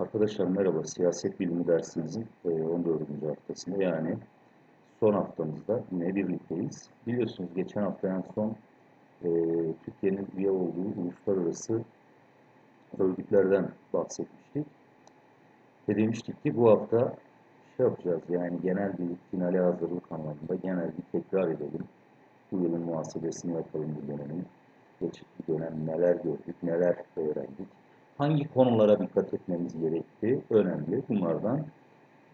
Arkadaşlar merhaba. Siyaset bilimi dersimizin e, 14. haftasında yani son haftamızda yine birlikteyiz. Biliyorsunuz geçen hafta en son e, Türkiye'nin üye olduğu uluslararası örgütlerden bahsetmiştik. Ve demiştik ki bu hafta şey yapacağız yani genel bir finale hazırlık anlamında genel bir tekrar edelim. Bu yılın muhasebesini yapalım bu dönemin. Geçit bir dönem neler gördük, neler öğrendik hangi konulara dikkat etmemiz gerektiği önemli. Bunlardan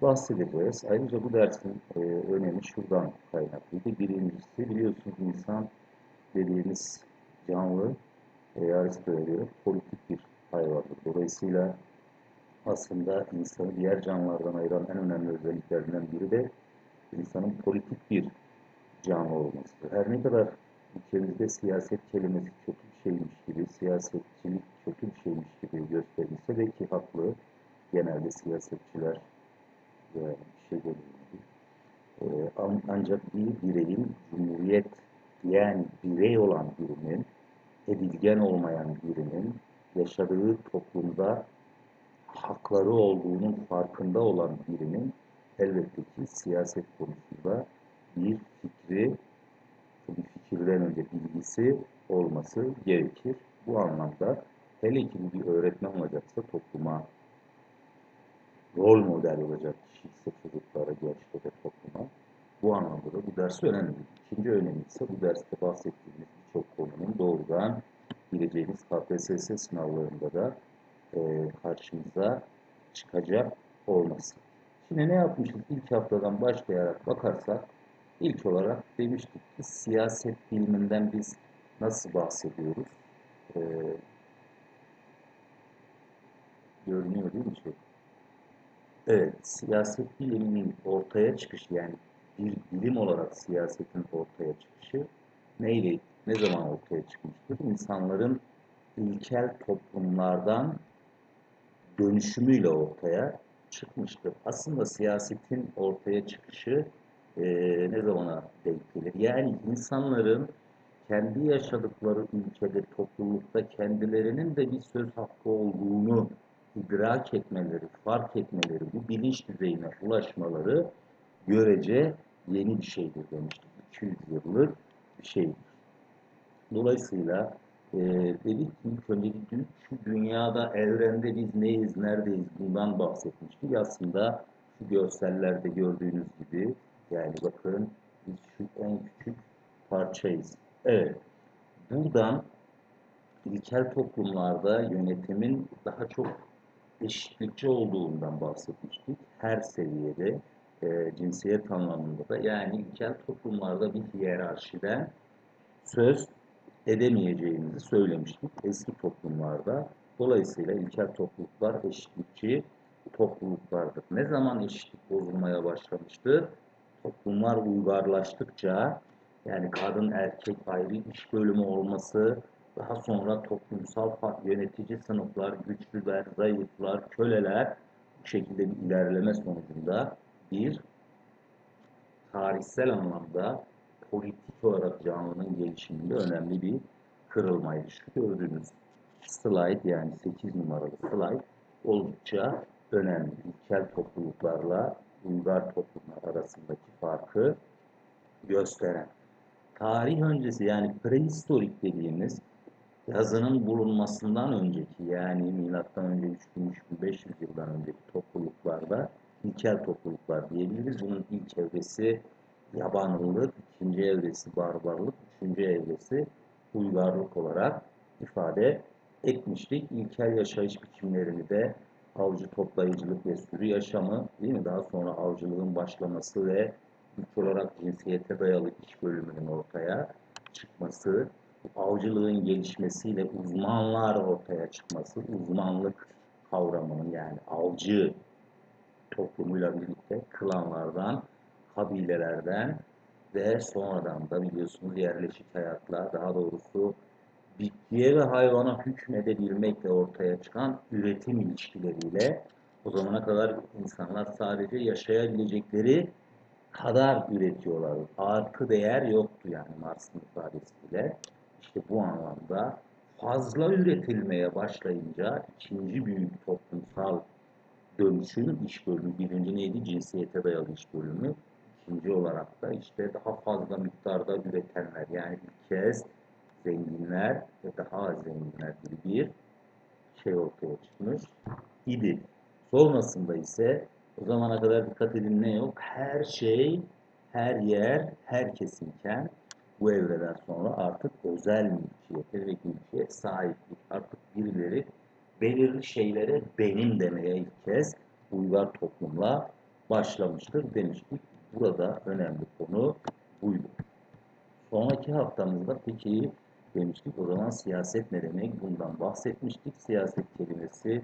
bahsedeceğiz. Ayrıca bu dersin e, önemi şuradan kaynaklıydı. Birincisi biliyorsunuz insan dediğimiz canlı e, Aristo'ya göre politik bir hayvandır. Dolayısıyla aslında insanı diğer canlılardan ayıran en önemli özelliklerinden biri de insanın politik bir canlı olmasıdır. Her ne kadar ülkemizde siyaset kelimesi kötü şeymiş gibi, siyasetçilik kötü bir şeymiş gibi gösterilse de ki haklı, genelde siyasetçiler bir şey dediğim ee, ancak bir bireyin cumhuriyet yani birey olan birinin, edilgen olmayan birinin yaşadığı toplumda hakları olduğunun farkında olan birinin elbette ki siyaset konusunda bir fikri bir fikirden önce bilgisi olması gerekir. Bu anlamda hele ki bir öğretmen olacaksa topluma rol model olacak kişi ise çocuklara, gençlere, topluma bu anlamda da bu ders önemli. İkinci önemi ise bu derste bahsettiğimiz birçok konunun doğrudan gireceğimiz KPSS sınavlarında da e, karşımıza çıkacak olması. Şimdi ne yapmışız? İlk haftadan başlayarak bakarsak İlk olarak demiştik ki siyaset biliminden biz nasıl bahsediyoruz? Ee, görünüyor değil mi şey? Evet, siyaset biliminin ortaya çıkışı yani bir bilim olarak siyasetin ortaya çıkışı neyle, ne zaman ortaya çıkmıştır? İnsanların ilkel toplumlardan dönüşümüyle ortaya çıkmıştır. Aslında siyasetin ortaya çıkışı e, ne zamana denk gelir? Yani insanların kendi yaşadıkları ülkede, toplulukta kendilerinin de bir söz hakkı olduğunu idrak etmeleri, fark etmeleri, bu bilinç düzeyine ulaşmaları görece yeni bir şeydir demiştik. 200 yıllık bir şeydir. Dolayısıyla e, dedik ki ilk önce şu dünyada, evrende biz neyiz, neredeyiz bundan bahsetmiştik. Aslında şu görsellerde gördüğünüz gibi yani bakın biz şu en küçük parçayız. Evet. Buradan ilkel toplumlarda yönetimin daha çok eşitlikçi olduğundan bahsetmiştik. Her seviyede e, cinsiyet anlamında da yani ilkel toplumlarda bir hiyerarşiden söz edemeyeceğimizi söylemiştik eski toplumlarda. Dolayısıyla ilkel topluluklar eşitlikçi topluluklardır. Ne zaman eşitlik bozulmaya başlamıştır? toplumlar uygarlaştıkça yani kadın erkek ayrı iş bölümü olması, daha sonra toplumsal yönetici sınıflar, güçlüler, zayıflar, köleler bu şekilde bir ilerleme sonucunda bir tarihsel anlamda politik olarak canlının gelişiminde önemli bir kırılmaydı. Şu gördüğünüz slide yani 8 numaralı slide oldukça önemli. İlkel topluluklarla uygar toplumlar arasındaki farkı gösteren. Tarih öncesi yani prehistorik dediğimiz yazının bulunmasından önceki yani milattan önce 3000-3500 yıldan önceki topluluklarda ilkel topluluklar diyebiliriz. Bunun ilk evresi yabanlılık, ikinci evresi barbarlık, üçüncü evresi uygarlık olarak ifade etmiştik. İlkel yaşayış biçimlerini de avcı toplayıcılık ve sürü yaşamı değil mi? Daha sonra avcılığın başlaması ve güç olarak cinsiyete dayalı iş bölümünün ortaya çıkması, avcılığın gelişmesiyle uzmanlar ortaya çıkması, uzmanlık kavramının yani avcı toplumuyla birlikte klanlardan, kabilelerden ve sonradan da biliyorsunuz yerleşik hayatla daha doğrusu bitkiye ve hayvana hükmedebilmekle ortaya çıkan üretim ilişkileriyle o zamana kadar insanlar sadece yaşayabilecekleri kadar üretiyorlar. Artı değer yoktu yani Marx'ın ifadesiyle. İşte bu anlamda fazla üretilmeye başlayınca ikinci büyük toplumsal dönüşüm iş bölümü. Birinci neydi? Cinsiyete dayalı iş bölümü. İkinci olarak da işte daha fazla miktarda üretenler yani ilk kez zenginler ve daha az zenginler gibi bir şey ortaya çıkmış idi. Sonrasında ise o zamana kadar dikkat edin ne yok? Her şey, her yer, herkesinken bu evreden sonra artık özel mülkiyete ve mülkiye sahiplik. Artık birileri belirli şeylere benim demeye ilk kez uygar toplumla başlamıştır demiştik. Burada önemli konu buydu. Sonraki haftamızda peki demiştik o zaman siyaset ne demek bundan bahsetmiştik. Siyaset kelimesi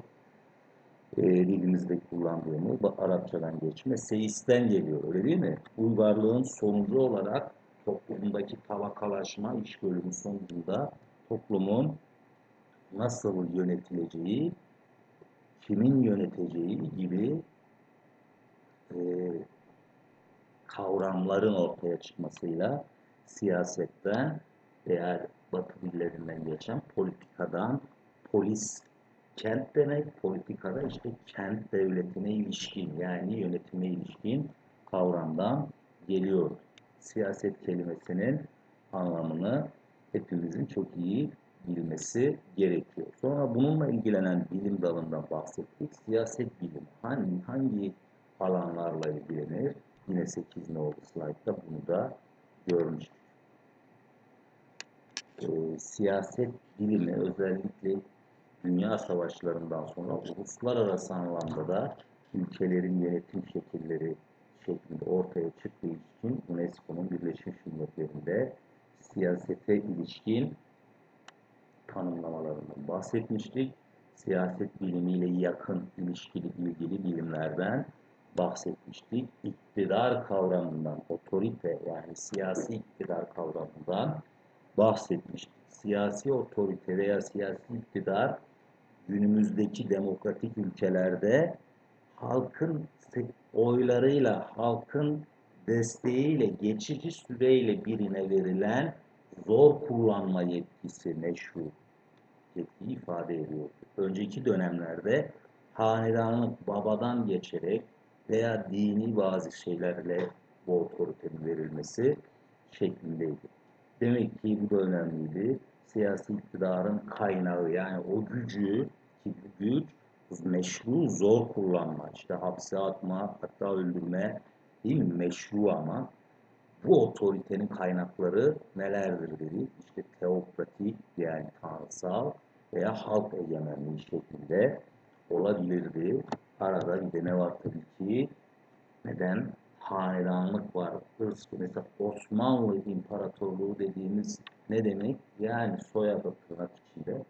e, dilimizde kullandığımız Arapçadan geçme seisten geliyor öyle değil mi? Uygarlığın sonucu olarak toplumdaki tabakalaşma iş bölümü sonucunda toplumun nasıl yönetileceği, kimin yöneteceği gibi e, kavramların ortaya çıkmasıyla siyasetten veya batı dillerinden geçen politikadan polis kent demek politikada işte kent devletine ilişkin yani yönetime ilişkin kavramdan geliyor. Siyaset kelimesinin anlamını hepimizin çok iyi bilmesi gerekiyor. Sonra bununla ilgilenen bilim dalından bahsettik. Siyaset bilimi hangi, hangi alanlarla ilgilenir? Yine 8 nolu slaytta bunu da görmüştük. Ee, siyaset bilimi özellikle dünya savaşlarından sonra uluslararası anlamda da ülkelerin yönetim şekilleri şeklinde ortaya çıktığı için UNESCO'nun Birleşmiş Milletler'inde siyasete ilişkin tanımlamalarından bahsetmiştik. Siyaset bilimiyle yakın ilişkili ilgili bilimlerden bahsetmiştik. İktidar kavramından, otorite yani siyasi iktidar kavramından bahsetmiştik. Siyasi otorite veya siyasi iktidar günümüzdeki demokratik ülkelerde halkın oylarıyla, halkın desteğiyle, geçici süreyle birine verilen zor kullanma yetkisi meşru yetkiyi ifade ediyor. Önceki dönemlerde hanedanlık babadan geçerek veya dini bazı şeylerle bu otoritenin verilmesi şeklindeydi. Demek ki bu da önemliydi. Siyasi iktidarın kaynağı yani o gücü ki bu güç meşru zor kullanma, işte hapse atma, hatta öldürme değil mi? Meşru ama bu otoritenin kaynakları nelerdir dedi. İşte teokratik yani tanrısal veya halk egemenliği şeklinde olabilirdi. Arada bir de ne var tabii ki? Neden? Hanedanlık var. Hırs, mesela Osmanlı İmparatorluğu dediğimiz ne demek? Yani soyadı tırnak içinde.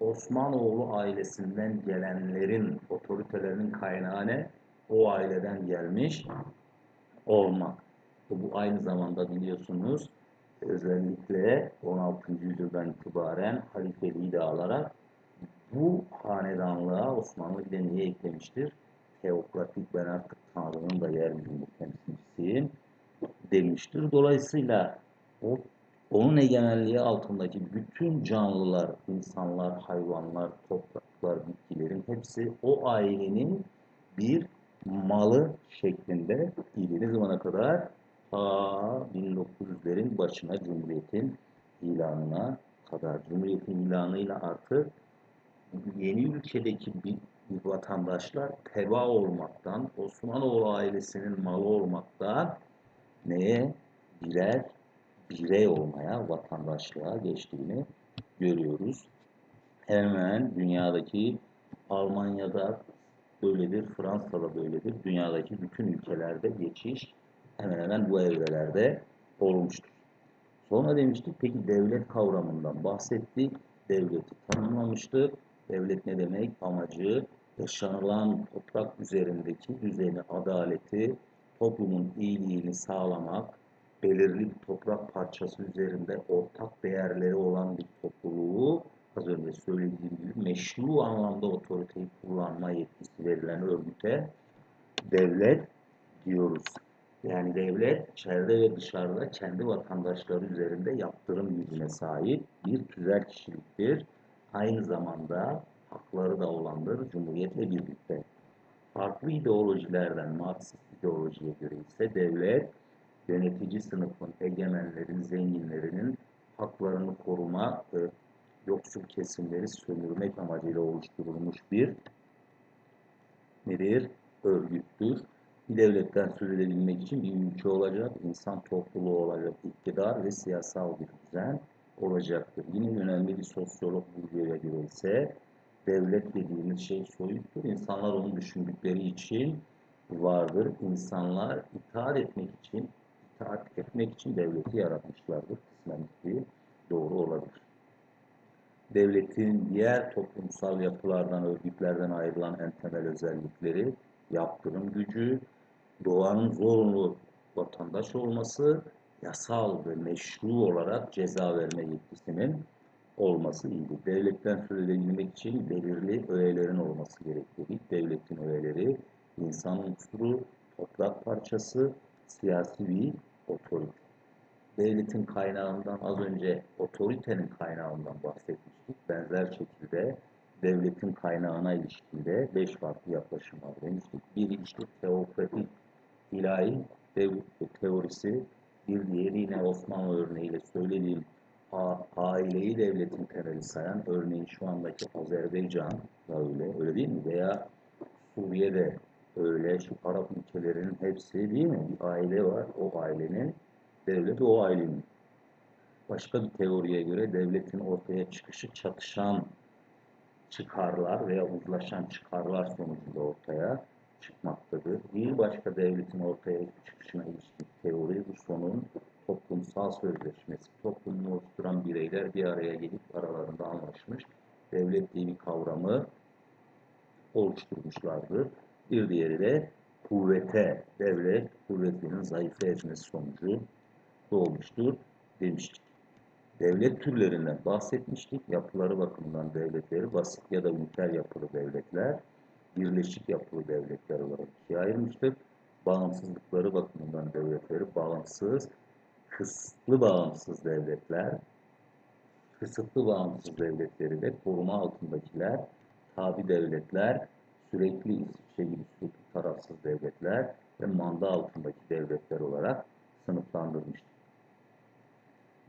Osmanoğlu ailesinden gelenlerin, otoritelerinin kaynağı ne? O aileden gelmiş olmak. Bu aynı zamanda biliyorsunuz özellikle 16. yüzyıldan itibaren halifeliği de alarak bu hanedanlığa Osmanlı bir de niye eklemiştir? Teokratik ben artık Tanrı'nın da yeryüzünde temsilcisiyim demiştir. Dolayısıyla o onun egemenliği altındaki bütün canlılar, insanlar, hayvanlar, topraklar, bitkilerin hepsi o ailenin bir malı şeklinde. Ne zamana kadar? Ta 1900'lerin başına Cumhuriyet'in ilanına kadar. Cumhuriyet'in ilanıyla artık yeni ülkedeki bir vatandaşlar teba olmaktan, Osmanoğlu ailesinin malı olmaktan neye? Birer birey olmaya, vatandaşlığa geçtiğini görüyoruz. Hemen dünyadaki Almanya'da böyledir, Fransa'da böyledir. Dünyadaki bütün ülkelerde geçiş hemen hemen bu evrelerde olmuştur. Sonra demiştik peki devlet kavramından bahsettik. Devleti tanımlamıştık. Devlet ne demek? Amacı yaşanılan toprak üzerindeki düzeni, adaleti, toplumun iyiliğini sağlamak, belirli bir toprak parçası üzerinde ortak değerleri olan bir topluluğu az önce söylediğim gibi meşru anlamda otoriteyi kullanma yetkisi verilen örgüte devlet diyoruz. Yani devlet içeride ve dışarıda kendi vatandaşları üzerinde yaptırım gücüne sahip bir tüzel kişiliktir. Aynı zamanda hakları da olandır Cumhuriyetle birlikte. Farklı ideolojilerden Marksist ideolojiye göre ise devlet yönetici sınıfın, egemenlerin, zenginlerinin haklarını koruma ve yoksul kesimleri sömürmek amacıyla oluşturulmuş bir nedir? Örgüttür. Bir devletten söz edebilmek için bir ülke olacak, insan topluluğu olacak, iktidar ve siyasal bir düzen olacaktır. Yine önemli bir sosyolog Bourdieu'ya göre ise devlet dediğimiz şey soyuttur. İnsanlar onu düşündükleri için vardır. İnsanlar itaat etmek için, itaat etmek için devleti yaratmışlardır. Kısmen doğru olabilir. Devletin diğer toplumsal yapılardan, örgütlerden ayrılan en temel özellikleri yaptırım gücü, doğanın zorunlu vatandaş olması, yasal ve meşru olarak ceza verme yetkisinin olması iyidir. Devletten söz edebilmek için belirli öğelerin olması gerekir. Devletin öğeleri insan unsuru, toprak parçası, siyasi bir otorite. Devletin kaynağından az önce otoritenin kaynağından bahsetmiştik. Benzer şekilde devletin kaynağına ilişkinde beş farklı yaklaşım var demiştik. Biri işte teokratik ilahi teorisi, bir diğeri yine Osmanlı örneğiyle söylediğim aileyi devletin temeli sayan, örneğin şu andaki Azerbaycan da öyle, öyle değil mi? Veya Suriye'de öyle, şu Arap ülkelerinin hepsi değil mi? Bir aile var, o ailenin devlet o ailenin. Başka bir teoriye göre devletin ortaya çıkışı çatışan çıkarlar veya uzlaşan çıkarlar sonucunda ortaya çıkmaktadır. Bir başka devletin ortaya çıkışına ilişkin teori bu sonun toplumsal sözleşmesi. Toplumu oluşturan bireyler bir araya gelip aralarında anlaşmış devlet diye bir kavramı oluşturmuşlardır. Bir diğeri de kuvvete, devlet kuvvetinin zayıf etmesi sonucu doğmuştur demiştik. Devlet türlerinden bahsetmiştik. Yapıları bakımından devletleri basit ya da üniter yapılı devletler, birleşik yapılı devletler olarak ikiye ayırmıştık. Bağımsızlıkları bakımından devletleri bağımsız, kısıtlı bağımsız devletler, kısıtlı bağımsız devletleri de koruma altındakiler, tabi devletler, sürekli İsviçre gibi sürekli tarafsız devletler ve manda altındaki devletler olarak sınıflandırmıştık.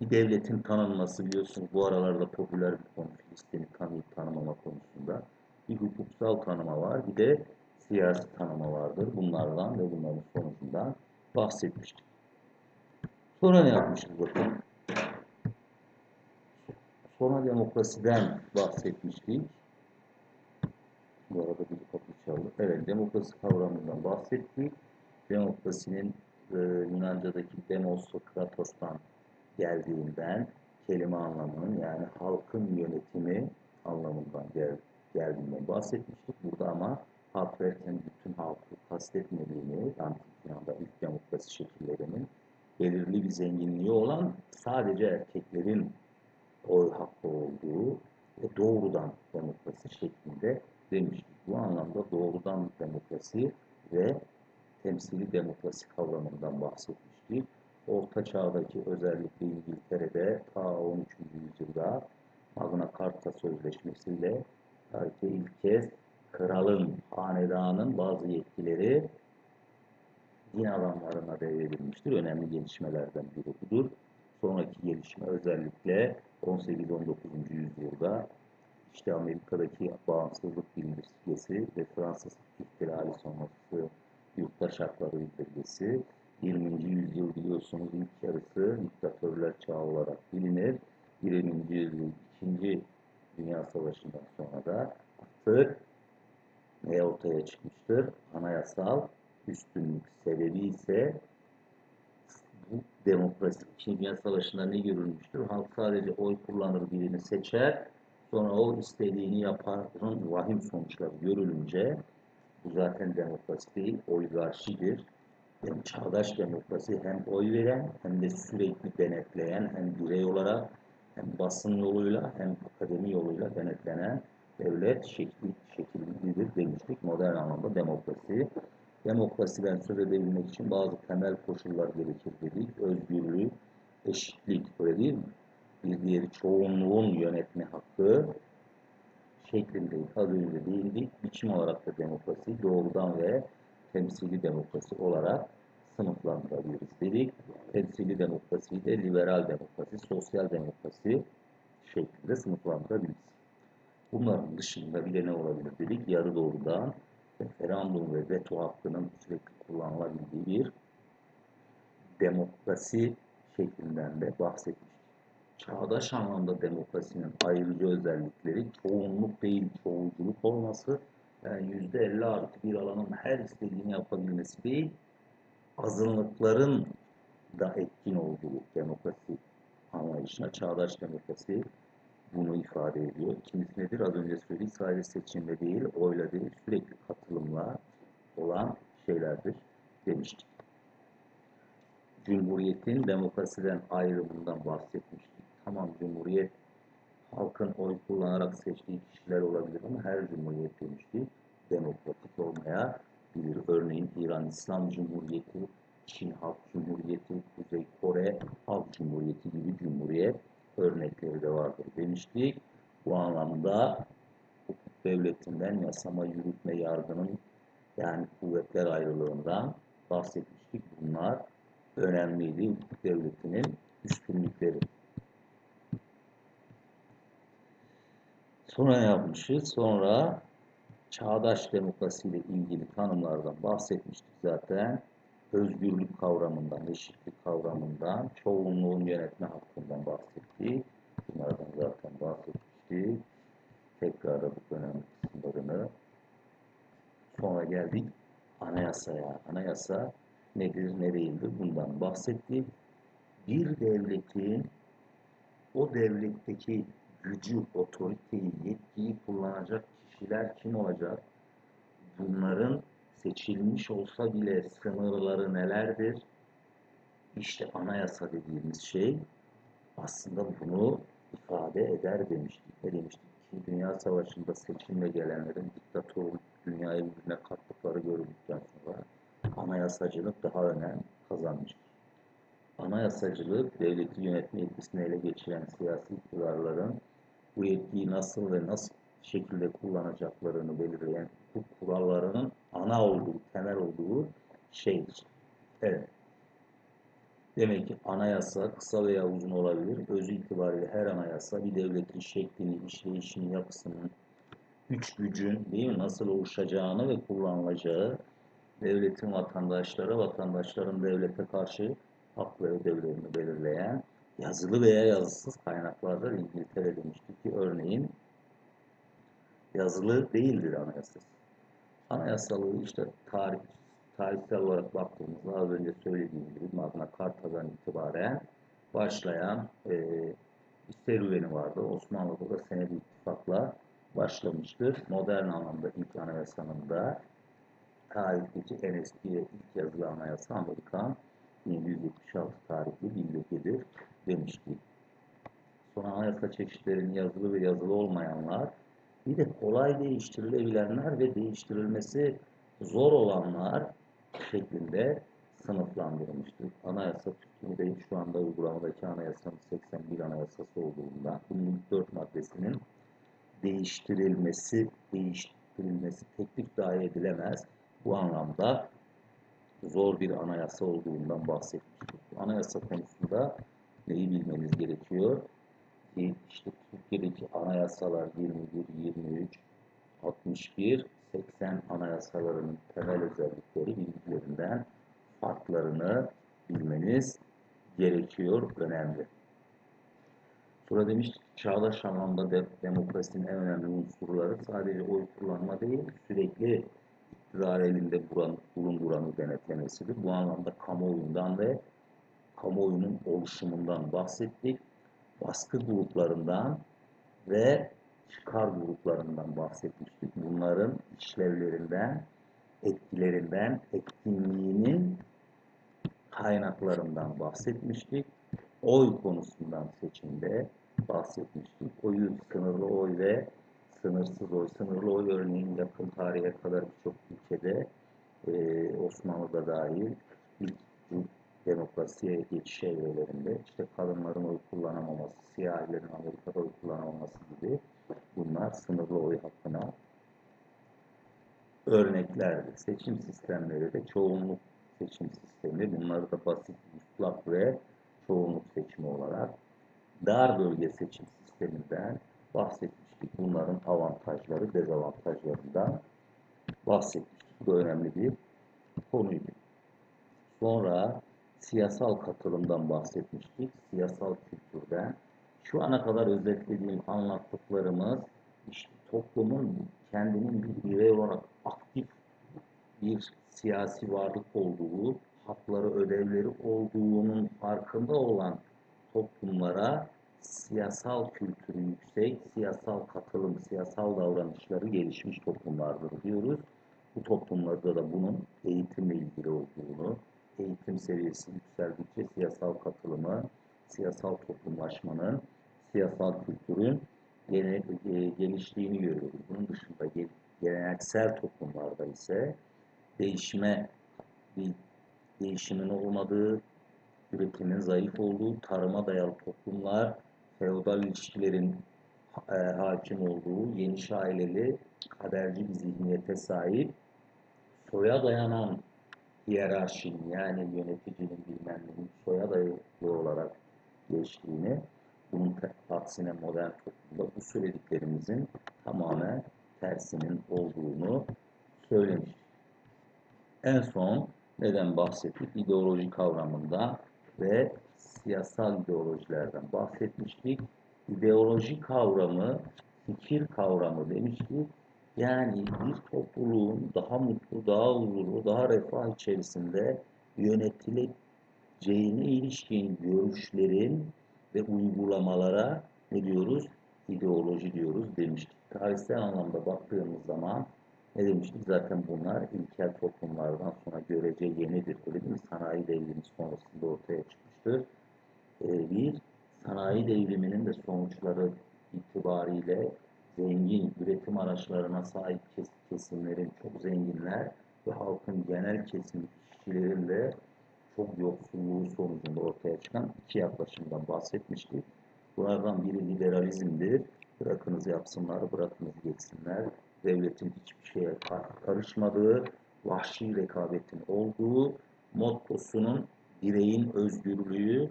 Bir devletin tanınması biliyorsunuz bu aralarda popüler bir konu Filistin'i tanıyıp tanımama konusunda. Bir hukuksal tanıma var, bir de siyasi tanıma vardır. Bunlardan ve bunların sonucundan bahsetmiştik. Sonra ne yapmıştık bakın? Sonra demokrasiden bahsetmiştik. Bu arada bir kapı çaldı. Evet, demokrasi kavramından bahsettik. Demokrasinin e, Yunanca'daki demos Kratos'tan geldiğinden kelime anlamının yani halkın yönetimi anlamından gel, geldiğinden bahsetmiştik. Burada ama halk derken bütün halkı kastetmediğini, antik Yunan'da ilk demokrasi şekillerinin belirli bir zenginliği olan sadece erkeklerin oy hakkı olduğu ve doğrudan demokrasi şeklinde demiştik. Bu anlamda doğrudan demokrasi ve temsili demokrasi kavramından bahsetmiştik. Orta Çağ'daki özellikle İngiltere'de ta 13. yüzyılda Magna Carta Sözleşmesi'yle tarihte ilk kez kralın, hanedanın bazı yetkileri din adamlarına devredilmiştir. Önemli gelişmelerden biri budur. Sonraki gelişme özellikle 18-19. yüzyılda işte Amerika'daki bağımsızlık bildirgesi ve Fransız ihtilali sonrası yurttaş hakları bildirgesi 20. yüzyıl biliyorsunuz ilk yarısı diktatörler çağı olarak bilinir. 20. yüzyıl 2. Dünya Savaşı'ndan sonra da artık ne ortaya çıkmıştır? Anayasal üstünlük sebebi ise bu demokrasi. İkinci Dünya Savaşı'nda ne görülmüştür? Halk sadece oy kullanır birini seçer. Sonra o istediğini yaparın vahim sonuçları görülünce bu zaten demokrasi değil, oligarşidir. Yani çağdaş demokrasi hem oy veren hem de sürekli denetleyen hem birey olarak hem basın yoluyla hem akademi yoluyla denetlenen devlet şekli, şekillidir demiştik. Modern anlamda demokrasi. Demokrasiden söz edebilmek için bazı temel koşullar gerekir dedik. Özgürlük, eşitlik öyle değil mi? Bir diğeri çoğunluğun yönetme hakkı, şeklinde az önce değindik. Biçim olarak da demokrasi doğrudan ve temsili demokrasi olarak sınıflandırabiliriz dedik. Temsili demokrasiyi de liberal demokrasi, sosyal demokrasi şeklinde sınıflandırabiliriz. Bunların dışında bir de ne olabilir dedik? Yarı doğrudan referandum ve veto hakkının sürekli kullanılabildiği bir demokrasi şeklinden de bahsetmiştik. Çağdaş anlamda demokrasinin ayrıcı özellikleri çoğunluk değil çoğulculuk olması, yani yüzde elli artı bir alanın her istediğini yapabilmesi değil, azınlıkların da etkin olduğu demokrasi anlayışına çağdaş demokrasi bunu ifade ediyor. İkincisi nedir? Az önce söylediğim sadece seçimle değil, oyla değil, sürekli katılımla olan şeylerdir demiştik. Cumhuriyetin demokrasiden ayrımından bahsetmiştik. Tamam Cumhuriyet halkın oy kullanarak seçtiği kişiler olabilir ama her cumhuriyet demiştik demokratik olmayabilir. Örneğin İran İslam Cumhuriyeti, Çin Halk Cumhuriyeti, Kuzey Kore Halk Cumhuriyeti gibi cumhuriyet örnekleri de vardır demiştik. Bu anlamda hukuk devletinden yasama, yürütme, yargının yani kuvvetler ayrılığından bahsetmiştik. Bunlar önemliydi hukuk devletinin üstünlükleri. Ne yapmışız? Sonra çağdaş demokrasiyle ilgili tanımlardan bahsetmiştik zaten. Özgürlük kavramından, eşitlik kavramından, çoğunluğun yönetme hakkından bahsettik. Bunlardan zaten bahsetmiştik. Tekrar da bu önemli kısımlarını. Sonra geldik anayasaya. Anayasa nedir, ne değildir bundan bahsettik. Bir devletin o devletteki gücü, otoriteyi, yetkiyi kullanacak kişiler kim olacak? Bunların seçilmiş olsa bile sınırları nelerdir? İşte anayasa dediğimiz şey aslında bunu ifade eder demiştik. Ne demiştik? İkinci Dünya Savaşı'nda seçimle gelenlerin diktatör dünyayı birbirine kattıkları görüldükten sonra anayasacılık daha önem kazanmıştır. Anayasacılık, devleti yönetme yetkisini ele geçiren siyasi iktidarların bu yetkiyi nasıl ve nasıl şekilde kullanacaklarını belirleyen bu kurallarının ana olduğu, temel olduğu şeydir. Evet. Demek ki anayasa kısa veya uzun olabilir. Özü itibariyle her anayasa bir devletin şeklini, işleyişini, yapısının, üç gücün değil mi, nasıl oluşacağını ve kullanılacağı devletin vatandaşları, vatandaşların devlete karşı hak ve ödevlerini belirleyen yazılı veya yazısız kaynaklardır. İngiltere demiştik ki örneğin yazılı değildir anayasası. Anayasalığı işte tarih, tarihsel olarak baktığımızda az önce söylediğim gibi Magna Carta'dan itibaren başlayan e, serüveni vardı. Osmanlı'da da senedi ittifakla başlamıştır. Modern anlamda ilk anayasanın da tarihteki en eski ilk yazılı anayasa Amerikan 1176 tarihli bildiridir demiştik. Sonra anayasa çeşitlerinin yazılı ve yazılı olmayanlar, bir de kolay değiştirilebilenler ve değiştirilmesi zor olanlar şeklinde sınıflandırılmıştır. Anayasa Türkiye'de şu anda uygulamadaki anayasanın 81 anayasası olduğundan bunun 4 maddesinin değiştirilmesi, değiştirilmesi teklif dahi edilemez. Bu anlamda zor bir anayasa olduğundan bahsetmiştik. Anayasa konusunda neyi bilmeniz gerekiyor? Ki işte Türkiye'deki anayasalar 21, 23, 61, 80 anayasalarının temel özellikleri birbirlerinden farklarını bilmeniz gerekiyor, önemli. Sonra demiştik çağdaş anlamda de, demokrasinin en önemli unsurları sadece oy kullanma değil, sürekli iktidar elinde bulunduranı denetlemesidir. Bu anlamda kamuoyundan ve kamuoyunun oluşumundan bahsettik. Baskı gruplarından ve çıkar gruplarından bahsetmiştik. Bunların işlevlerinden, etkilerinden, etkinliğinin kaynaklarından bahsetmiştik. Oy konusundan seçimde bahsetmiştik. Oyu sınırlı oy ve sınırsız oy. Sınırlı oy örneğin yakın tarihe kadar birçok ülkede e, Osmanlı'da dahil demokrasiye geçiş evrelerinde işte kadınların oy kullanamaması, siyahilerin Amerika'da oy kullanamaması gibi Bunlar sınırlı oy hakkına örneklerdir. Seçim sistemleri de çoğunluk seçim sistemi. Bunları da basit, mutlak ve çoğunluk seçimi olarak dar bölge seçim sisteminden bahsetmiştik. Bunların avantajları, dezavantajlarından bahsetmiştik. Bu önemli bir konuydu. Sonra siyasal katılımdan bahsetmiştik. Siyasal kültürden. Şu ana kadar özetlediğim anlattıklarımız işte toplumun kendinin bir birey olarak aktif bir siyasi varlık olduğu, hakları, ödevleri olduğunun farkında olan toplumlara siyasal kültürü yüksek, siyasal katılım, siyasal davranışları gelişmiş toplumlardır diyoruz. Bu toplumlarda da bunun eğitimle ilgili olduğunu, eğitim seviyesi yükseldikçe siyasal katılımı, siyasal toplumlaşmanın, siyasal kültürün e, geliştiğini görüyoruz. Bunun dışında gel, geleneksel toplumlarda ise değişime bir değişimin olmadığı, üretimin zayıf olduğu, tarıma dayalı toplumlar, feodal ilişkilerin e, hakim olduğu, geniş aileli, haberci bir zihniyete sahip, soya dayanan hiyerarşinin yani yöneticinin bilmem neyin soya dayalı olarak geçtiğini, bunun aksine modern toplumda bu söylediklerimizin tamamen tersinin olduğunu söylemiş. En son neden bahsettik? İdeoloji kavramından ve siyasal ideolojilerden bahsetmiştik. İdeoloji kavramı, fikir kavramı demiştik. Yani bir topluluğun daha mutlu, daha huzurlu, daha refah içerisinde yönetileceğine ilişkin görüşlerin ve uygulamalara ne diyoruz? İdeoloji diyoruz demiştik. Tarihsel anlamda baktığımız zaman ne demiştik? Zaten bunlar ilkel toplumlardan sonra görece yenidir. Öyle değil mi? Sanayi devrimi sonrasında ortaya çıkmıştır. Ee, bir sanayi devriminin de sonuçları itibariyle zengin üretim araçlarına sahip kesimlerin çok zenginler ve halkın genel kesim kişilerin de çok yoksulluğu sonucunda ortaya çıkan iki yaklaşımdan bahsetmiştik. Bunlardan biri liberalizmdir. Bırakınız yapsınlar, bırakınız geçsinler. Devletin hiçbir şeye karışmadığı, vahşi rekabetin olduğu, mottosunun bireyin özgürlüğü,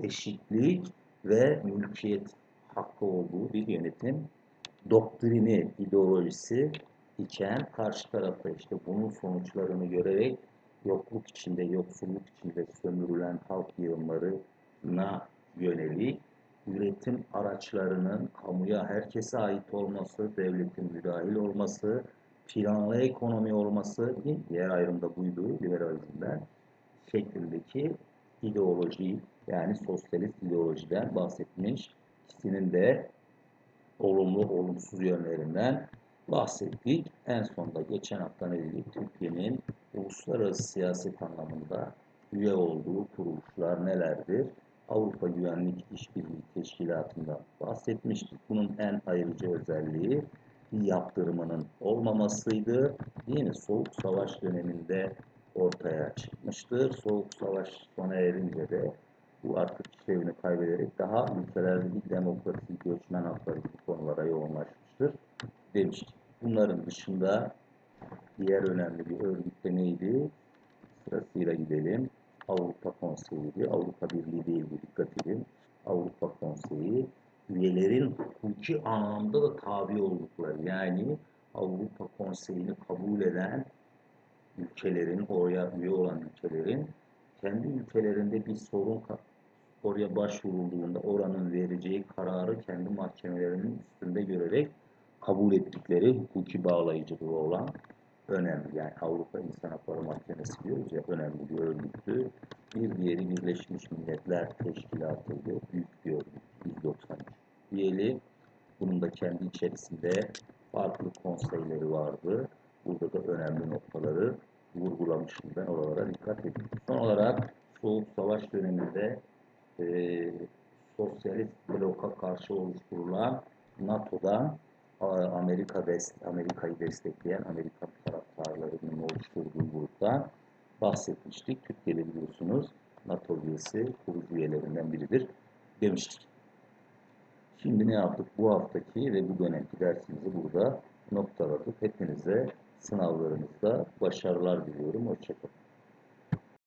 eşitlik ve mülkiyet hakkı olduğu bir yönetim doktrini, ideolojisi iken karşı tarafta işte bunun sonuçlarını görerek yokluk içinde, yoksulluk içinde sömürülen halk yığınlarına yönelik üretim araçlarının kamuya herkese ait olması, devletin müdahil olması, planlı ekonomi olması, diğer ayrımda buydu liberalizmden şeklindeki ideoloji yani sosyalist ideolojiden bahsetmiş. İkisinin de olumlu olumsuz yönlerinden bahsettik. En sonda geçen hafta ne dedik? Türkiye'nin uluslararası siyaset anlamında üye olduğu kuruluşlar nelerdir? Avrupa Güvenlik İşbirliği Teşkilatı'nda bahsetmiştik. Bunun en ayrıca özelliği yaptırımının olmamasıydı. Değil mi? Soğuk Savaş döneminde ortaya çıkmıştır. Soğuk Savaş sona erince de bu artık işlevini kaybederek daha ülkelerdeki demokrasi, göçmen hakları gibi konulara yoğunlaşmıştır demiştik. Bunların dışında diğer önemli bir örgüt de neydi? Sırasıyla gidelim. Avrupa Konseyi'ydi. Avrupa Birliği değil bu dikkat edin. Avrupa Konseyi üyelerin hukuki anlamda da tabi oldukları yani Avrupa Konseyi'ni kabul eden ülkelerin, oraya üye olan ülkelerin kendi ülkelerinde bir sorun oraya başvurulduğunda oranın vereceği kararı kendi mahkemelerinin üstünde görerek kabul ettikleri hukuki bağlayıcılığı olan önemli. Yani Avrupa İnsan Hakları Mahkemesi diyoruz ya önemli bir örgüttü. Bir diğeri Birleşmiş Milletler Teşkilatı'ydı. Büyük bir örgüt. 193 üyeli. Bunun da kendi içerisinde farklı konseyleri vardı. Burada da önemli noktaları vurgulamıştım. Ben oralara dikkat edin. Son olarak Soğuk Savaş döneminde e, sosyalist bloka karşı oluşturulan NATO'dan Amerika dest Amerika'yı destekleyen Amerikan taraftarlarının oluşturduğu gruptan bahsetmiştik. Türkiye'de biliyorsunuz NATO üyesi kurucu üyelerinden biridir demiştik. Şimdi ne yaptık? Bu haftaki ve bu dönemki dersimizi burada noktaladık. Hepinize sınavlarınızda başarılar diliyorum. Hoşçakalın.